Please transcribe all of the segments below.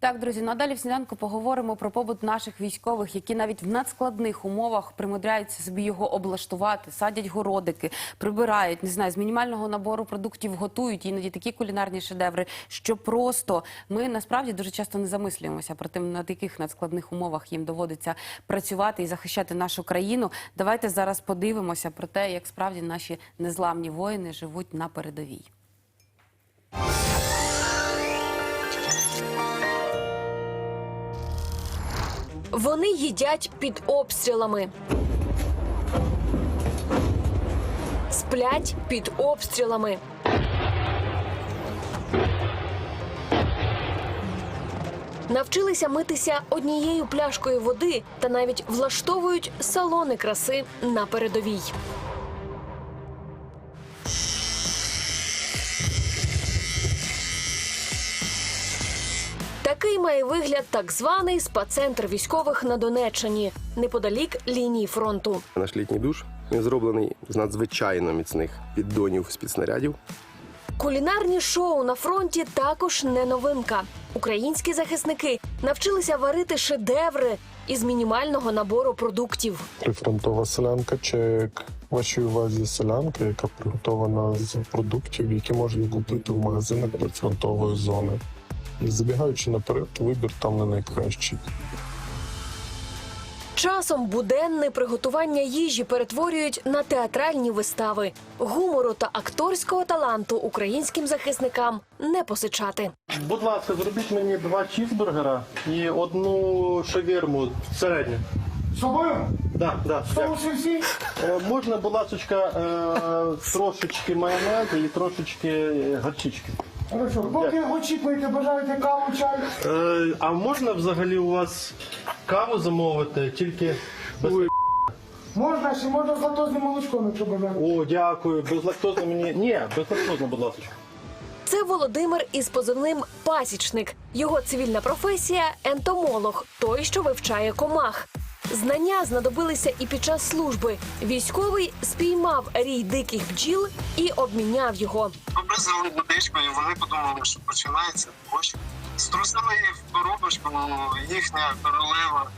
Так, друзі, надалі в сніданку поговоримо про побут наших військових, які навіть в надскладних умовах примудряються собі його облаштувати, садять городики, прибирають, не знаю, з мінімального набору продуктів готують іноді такі кулінарні шедеври, що просто ми насправді дуже часто не замислюємося про тим, на яких надскладних умовах їм доводиться працювати і захищати нашу країну. Давайте зараз подивимося про те, як справді наші незламні воїни живуть на передовій. Вони їдять під обстрілами. Сплять під обстрілами. Навчилися митися однією пляшкою води та навіть влаштовують салони краси на передовій. Такий має вигляд так званий спа-центр військових на Донеччині, неподалік лінії фронту. Наш літній душ він зроблений з надзвичайно міцних піддонів спецснарядів. Кулінарні шоу на фронті також не новинка. Українські захисники навчилися варити шедеври із мінімального набору продуктів. Прифронтова селянка чек. Вашій увазі селянка, яка приготована з продуктів, які можна купити в магазинах прифронтової зони. Забігаючи наперед, вибір там не найкращий. Часом буденне приготування їжі перетворюють на театральні вистави. Гумору та акторського таланту українським захисникам не посичати. Будь ласка, зробіть мені два чізбургера і одну шавірму середню. З собою? Да, да. Е, можна, будь ласка, е, трошечки майонезу і трошечки горчички. Хорошо. Поки очікуєте, бажаєте каву, чай. Е, а можна взагалі у вас каву замовити, тільки без... Можна ще можна з лактозним молочком, якщо бажаєте. О, дякую, безлактозно мені. Ні, безлактозно, будь ласка. Це Володимир із позивним пасічник. Його цивільна професія ентомолог, той, що вивчає комах. Знання знадобилися і під час служби. Військовий спіймав рій диких бджіл і обміняв його. Побризали водичку, і вони подумали, що починається дощ. Струсили їх в коробочку, їхня королева,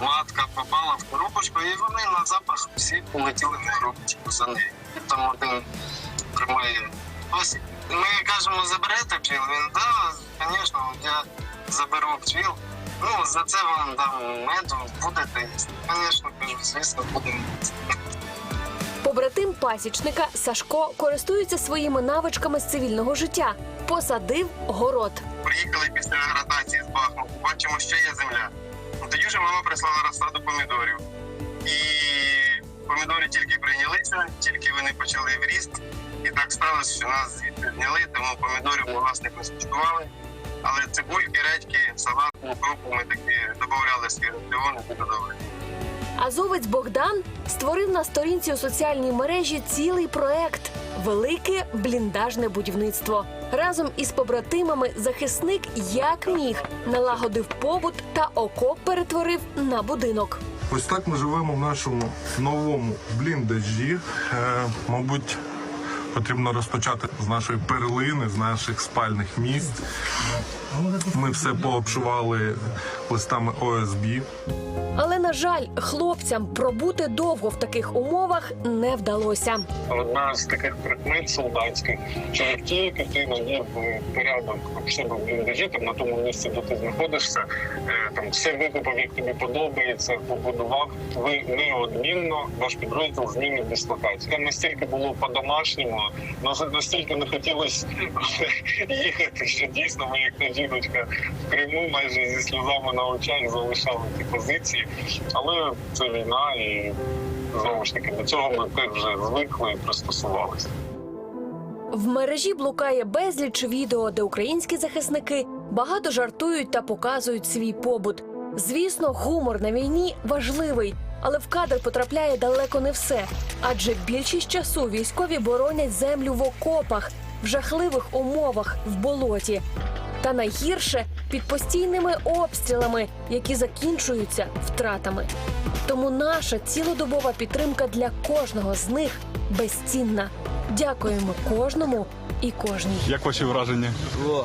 матка попала в коробочку, і вони на запах всі полетіли в коробочку за нею. Там один тримає пасік. Ми кажемо, заберете бджіл? Він, да, звісно, я заберу бджіл. Ну, за це вам дам меду, будете. Звісно, кажу, звісно, будемо. Побратим пасічника Сашко користується своїми навичками з цивільного життя. Посадив город. Приїхали після ротації з Бахмуту, бачимо, що є земля. Ну, Тоді вже мама прислала розсаду помідорів. І помідори тільки прийнялися, тільки вони почали в ріст. І так сталося, що нас звідти зняли, тому помідорів власне не скуштували. Але цибульки, редьки, салат, укропу ми таки додавали свій раціон і додавали. Азовець Богдан створив на сторінці у соціальній мережі цілий проект Велике бліндажне будівництво. Разом із побратимами захисник як міг налагодив побут та окоп перетворив на будинок. Ось так ми живемо в нашому новому бліндажі. Е, мабуть, потрібно розпочати з нашої перлини, з наших спальних місць. Ми все пообшивали листами ОСБ. Але на жаль, хлопцям пробути довго в таких умовах не вдалося. Одна з таких прикмет солдатських, що як тільки ти навів порядок в себе в бліндажі, там на тому місці, де ти знаходишся, е, там все викопав, як тобі подобається, побудував. Ви неодмінно ваш підрозділ змінить дислокацію. Там настільки було по-домашньому, нас- настільки не хотілося їхати, що дійсно ми, як та жіночка в Криму, майже зі сльозами на залишали ті позиції. Але це війна і знову ж таки до цього ми теж вже звикли і пристосувалися. В мережі блукає безліч відео, де українські захисники багато жартують та показують свій побут. Звісно, гумор на війні важливий, але в кадр потрапляє далеко не все. Адже більшість часу військові боронять землю в окопах, в жахливих умовах, в болоті. Та найгірше під постійними обстрілами, які закінчуються втратами. Тому наша цілодобова підтримка для кожного з них безцінна. Дякуємо кожному і кожній. Як ваші враження? О,